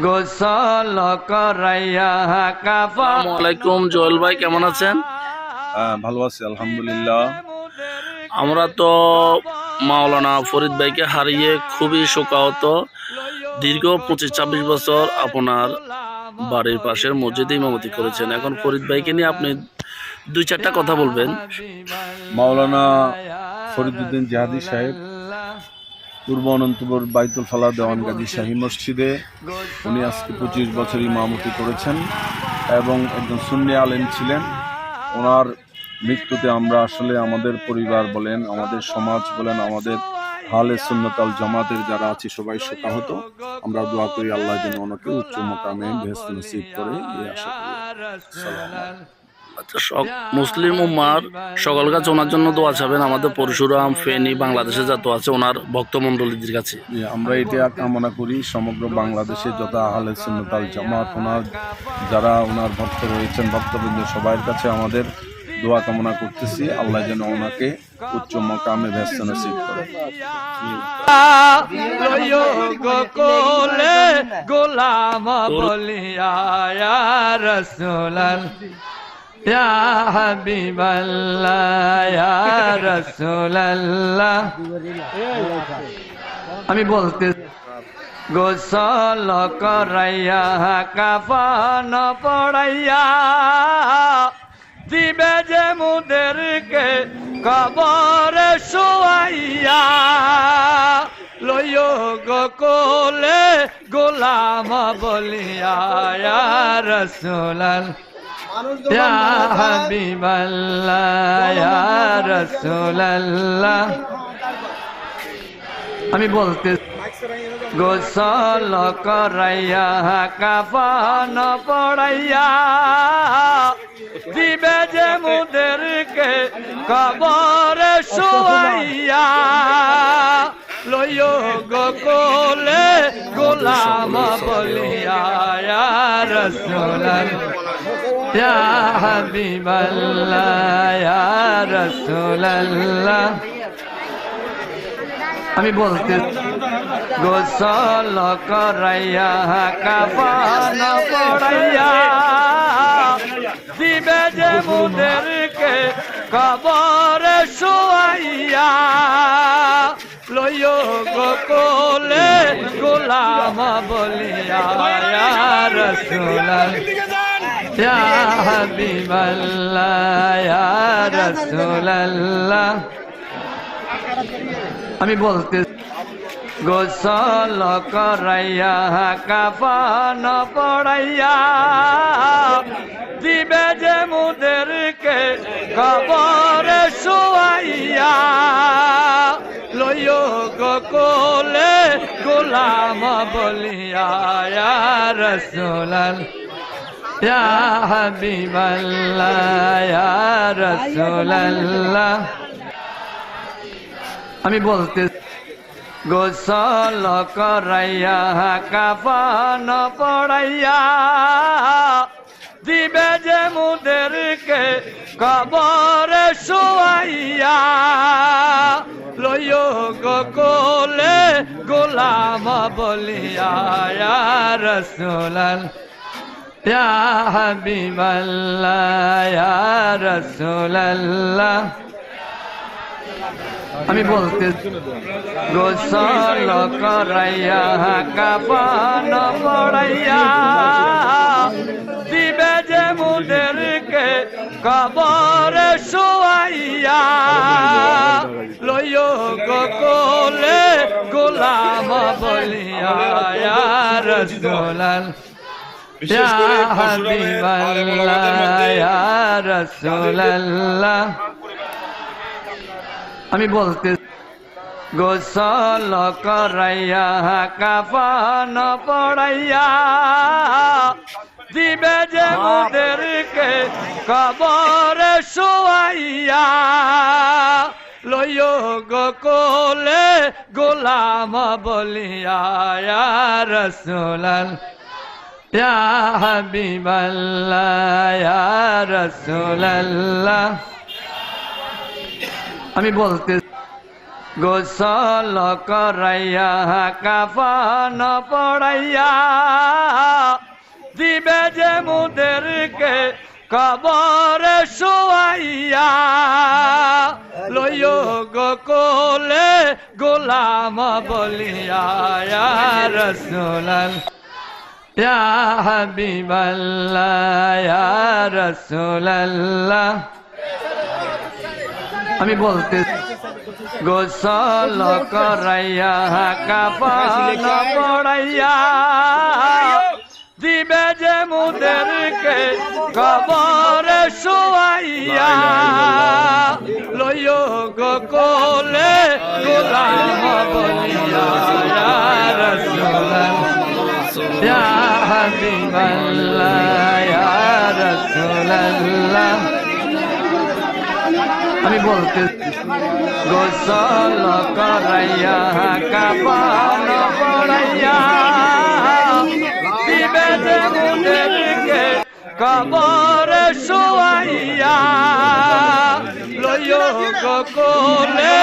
গোসল করাইয়া কাফা আলাইকুম জোয়েল ভাই কেমন আছেন? ভালো আছি আলহামদুলিল্লাহ। আমরা তো মাওলানা ফরিদ ভাইকে হারিয়ে খুবই শোকাহত। দীর্ঘ পঁচিশ ছাব্বিশ বছর আপনার বাড়ির পাশের মসজিদে ইমামতি করেছেন। এখন ফরিদ ভাইকে নিয়ে আপনি দুই চারটা কথা বলবেন। মাওলানা ফরিদুদ্দিন জাহাদি সাহেব পূর্ব অনন্তপুর বাইতুল ফালা দেওয়ান গাজী শাহী মসজিদে। উনি আজকে পঁচিশ বছর ইমামতি করেছেন এবং একজন সুন্নি আলেম ছিলেন। ওনার মৃত্যুতে আমরা আসলে আমাদের পরিবার বলেন, আমাদের সমাজ বলেন, আমাদের হালে সুন্নতাল জামাতের যারা আছি সবাই শোকাহত। আমরা দোয়া করি আল্লাহ যেন ওনাকে উচ্চ মোকামে বেহস্ত নসিব করে আশা করি। আচ্ছা মুসলিম উম্মার সকল কাছে ওনার জন্য দোয়া চাবেন আমাদের পরশুরাম ফেনী বাংলাদেশে যত আছে ওনার ভক্তমণ্ডলীদের কাছে আমরা এটা কামনা করি সমগ্র বাংলাদেশে যত আহলে সুন্নতাল জামাত ওনার যারা ওনার ভক্ত রয়েছেন ভক্তবৃন্দ সবার কাছে আমাদের দোয়া কামনা করতেছি আল্লাহ যেন ওনাকে উচ্চ মকামে ব্যস্ত নসিব করে গোলাম বলিয়া ইয়া রাসূলাল ইয়া হাবিবাল্লাহ, ইয়া রাসূলাল্লাহ। আমি বলতে গোসল করাইয়া, কাফান পড়াইয়া, দিবে যে মুদেরকে কবরে শোয়াইয়া, লইও গোকুলে গোলাম বলিয়া রাসূলাল ইয়া হাবিবাল্লাহ, ইয়া রাসূলাল্লাহ। আমি বলতে গোসল করাইয়া, কাফান পড়াইয়া দিবে যে মুদেরকে কবরে শোয়াইয়া লইও গোকুলে গোলাম বলিয়া ইয়া রাসূলাল ইয়া হাবিবাল্লাহ ইয়া রাসূলাল্লাহ আমি বলতে গোসল করাইয়া কাফান পড়াইয়া দিবে যে মুদেরকে কবরে শোয়াইয়া লইও গোকুলে গোলাম বলিয়া ইয়া রাসূলাল ইয়া হাবিবাল্লাহ ইয়া রাসূলাল্লাহ আমি বলতে গোসল করাইয়া, কাফান পড়াইয়া, দিবে যে মুদেরকে কবরে শোয়াইয়া, লইও গোকুলে গোলাম বলিয়া ইয়া রাসূলাল ইয়া হাবিবাল্লাহ ইয়া রাসূলাল্লাহ আমি বলতে গোসল করাইয়া, কাফান পড়াইয়া, দিবে যে মুদেরকে কবরে শোয়াইয়া, লইও গোকুলে গোলাম বলিয়া ইয়া রাসূলাল ইয়া হাবিবাল্লাহ ইয়া রাসূলাল্লাহ আমি বলতে গোসল করাইয়া, কাপান পড়াইয়া, দিবে যে মুদেরকে কবরে শোয়াইয়া, লইও গোকুলে গোলাম বলিয়া রাসূলাল ইয়া রাসূলাল্লাহ। আমি বলতে গোসল করাইয়া কাফান পড়াইয়া দিবে যে মুদেরকে কবরে শোয়াইয়া লইও গোকুলে গোলাম বলিয়া ইয়া রাসূলাল ইয়া হাবিবাল্লাহ ইয়া রাসূলাল্লাহ আমি বলতে গোসল করাইয়া, কাফান পড়াইয়া, দিবে যে মুদেরকে কবর শুয়াইয়া, লইও গো কোলে গোলাম বলিয়া ইয়া রসুলাল ইয়া হাবিবাল্লাহ ইয়া রসুলাল্লাহ আমি বলতে গোসল করাইয়া কাপান পড়াইয়া, দিবে যে মুদেরকে কবর শুয়াইয়া, লইও গো কোলে গোলাম বলিয়া ইয়া রাসূলাল্লাহ ইয়া হাবিবাল্লাহ ইয়া রাসূলাল্লাহ আমি বলতে গোসল করাইয়া কাপান পড়াইয়া দিবে কবর শুয়াইয়া কোলে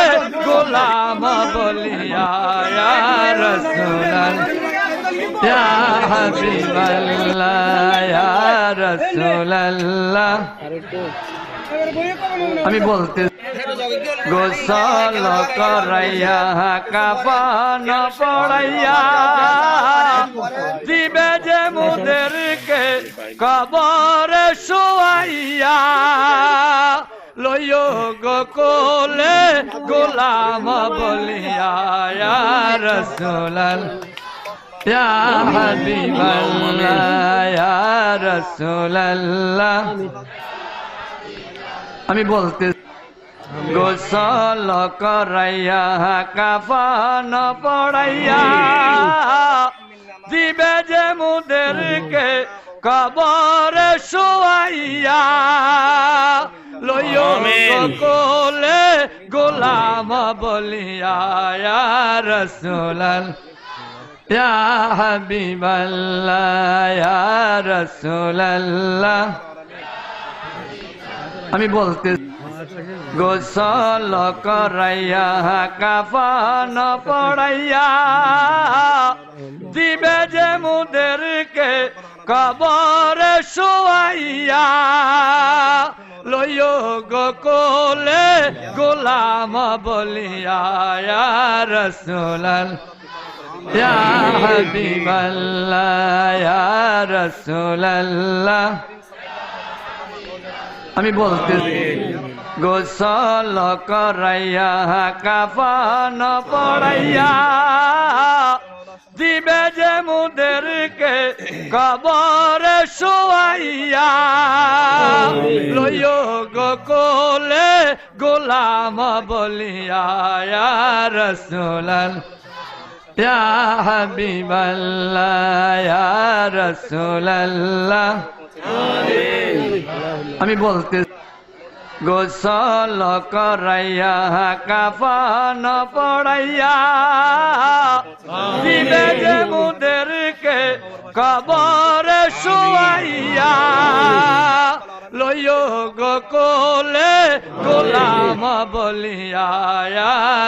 গোলাম বলিয়া ইয়া রাসূলাল্লাহ ইয়া হাবিবাল্লাহ ইয়া রাসূলাল্লাহ আমি বলতে গোসল করাইয়া কাপান পড়াইয়া দিবে যে মুদেরকে কবর শুয়াইয়া, লইও গো কোলে গোলাম বলিয়া রাসূলাল ইয়া হাবিবাল্লাহ ইয়া রাসূলাল্লাহ আমি বলতে গোসল করাইয়া, কাফান পড়াইয়া দিবে যে মুদেরকে কবর শুয়াইয়া, লইও কোলে গোলাম বলিয়া রসুলাল ইয়া হাবিবাল্লাহ ইয়া রসুলাল্লাহ আমি বলতে গোসল করাইয়া, কাফান পড়াইয়া, দিবে যে মুদেরকে কবর শুয়াইয়া, লইও গো কোলে গোলাম বলিয়া ইয়া রসুলাল ইয়া হাবিবাল্লাহ ইয়া রসুলাল্লাহ আমি বলতে গোসল করাইয়া, কাফান পড়াইয়া, দিবে যে মুদেরকে কবর শোয়াইয়া, লইও গো কোলে গোলাম বলিয়া ইয়া রসুলাল ইয়া হাবিবাল্লাহ ইয়া রসুলাল্লাহ আমি বলতে গোসল করাইয়া, কাফান পড়াইয়া দিবে যে মুদেরকে কবর শুয়াইয়া লইও গো কোলে গোলাম বলিয়া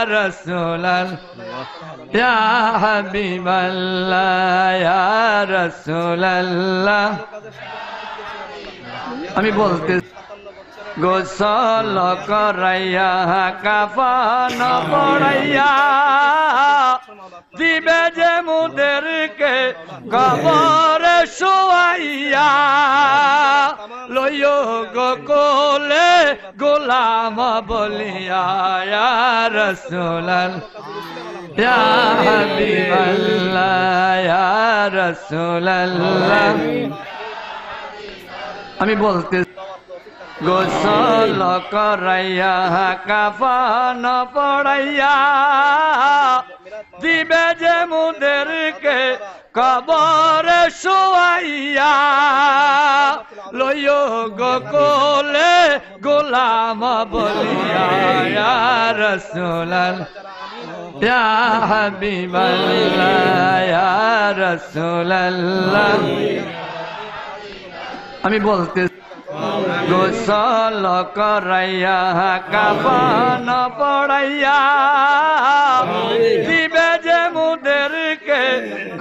রসুলাল ইয়া হাবিবাল্লাহ ইয়া রসুলাল্লাহ আমি বলতে গোসল করাইয়া, কাফান পড়াইয়া, দিবে যে মুদেরকে কবর শুয়াইয়া, লইও গো কোলে গোলাম বলিয়া ইয়া রসুলাল ইয়া হাবিবাল্লাহ ইয়া রসুলাল্লাহ আমি বলতে গোসল করাইয়া কাফান পড়াইয়া দিবে যে মুদেরকে কবর শুয়াইয়া লইও গো কোলে গোলাম বলিয়া রসুলাল ইয়া হাবিবাল্লাহ ইয়া রসুলাল্লাহ আমি বলতে গোসল করাইয়া কাবান পড়াইয়া, দিবে যে মুদেরকে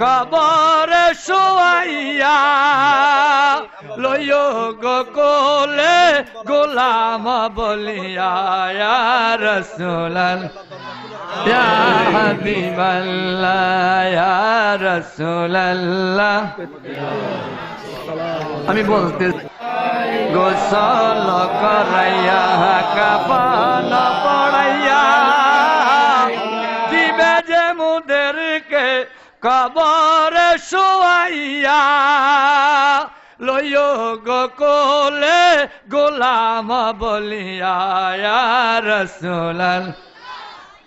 কবরে শোয়াইয়া লইয় গো কোলে গোলাম বলিয়া ইয়া রসুলাল ইয়া হাবিবাল্লাহ ইয়া রসুলাল্লাহ। আমি বলতে গোসল করাইয়া, কাপান পড়াইয়া দিবে যে মুদেরকে কবরে শোয়াইয়া লইয় গো কোলে গোলাম বলিয়া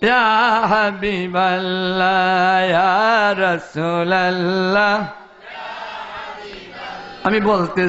ইয়া রসুলাল ইয়া হাবিবাল্লাহ ইয়া রসুলাল্লাহ আমি বলতে